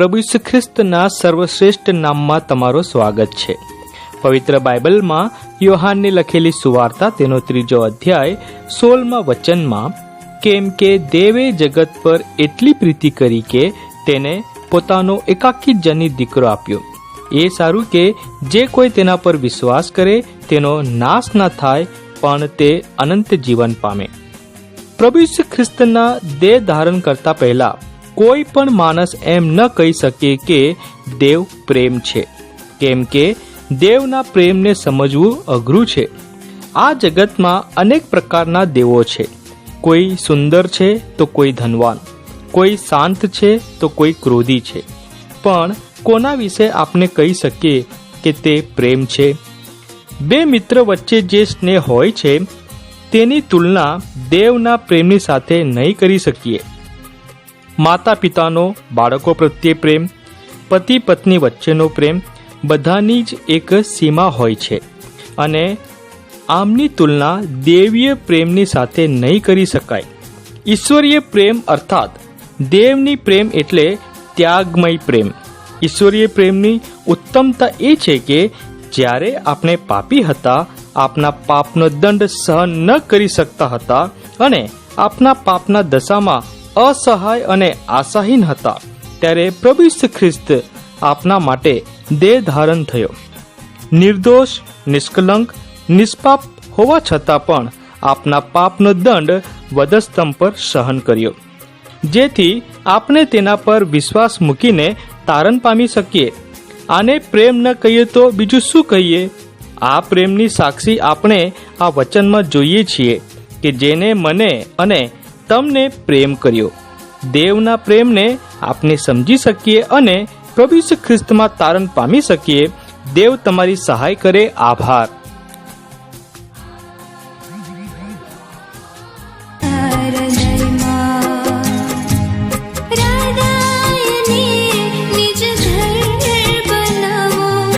પ્રભુ ખ્રિસ્તના સર્વશ્રેષ્ઠ નામમાં તમારું સ્વાગત છે. પવિત્ર બાઇબલમાં યોહાનની લખેલી સુવાર્તા તેનો ત્રીજો અધ્યાય સોળમાં વચનમાં કેમ કે દેવે જગત પર એટલી પ્રીતિ કરી કે તેને પોતાનો એકાકી જની દીકરો આપ્યો. એ સારું કે જે કોઈ તેના પર વિશ્વાસ કરે તેનો નાશ ના થાય, પણ તે અનંત જીવન પામે. પ્રભુ ખ્રિસ્તના દેહ ધારણ કરતા પહેલા કોઈ પણ માણસ એમ ન કહી શકે કે દેવ પ્રેમ છે, કેમ કે દેવના પ્રેમને સમજવું અઘરું છે. આ જગતમાં અનેક પ્રકારના દેવો છે. કોઈ સુંદર છે તો કોઈ ધનવાન, કોઈ શાંત છે તો કોઈ ક્રોધી છે. પણ કોના વિશે આપણે કહી શકીએ કે તે પ્રેમ છે? બે મિત્ર વચ્ચે જે સ્નેહ હોય છે, તેની તુલના દેવના પ્રેમની સાથે નહીં કરી શકીએ. માતા પિતાનો બાળકો પ્રત્યે પ્રેમ પતિ પત્ની વચ્ચેનો પ્રેમ બધાની જ એક સીમા હોય છે અને આમની તુલના દેવીય પ્રેમની સાથે નહીં કરી શકાય. ઈશ્વરીય પ્રેમ અર્થાત દેવની પ્રેમ એટલે ત્યાગમય પ્રેમ. ઈશ્વરીય પ્રેમની ઉત્તમતા એ છે કે જ્યારે આપણે પાપી હતા, આપના પાપનો દંડ સહન ન કરી શકતા હતા અને આપના પાપના દશામાં અસહાય અને આશાહીન હતા. ત્યારે પ્રભુ ખ્રિસ્ત આપના માટે દેહ ધારણ થયો. નિર્દોષ, નિષ્કલંક, નિષ્પાપ હોવા છતાં પણ આપના પાપનો દંડ વધસ્તંભ પર સહન કર્યો. જેથી આપણે તેના પર વિશ્વાસ મૂકીને તારણ પામી શકીએ. આને પ્રેમ ન કહીએ તો બીજું શું કહીએ? આ પ્રેમની સાક્ષી આપણે આ વચનમાં જોઈએ છીએ કે જેને મને અને તમને પ્રેમ કર્યો. દેવના પ્રેમને આપણે સમજી શકીએ અને પ્રભુ ઈસુ ખ્રિસ્તમાં તારણ પામી શકીએ. દેવ તમારી સહાય કરે. આભાર.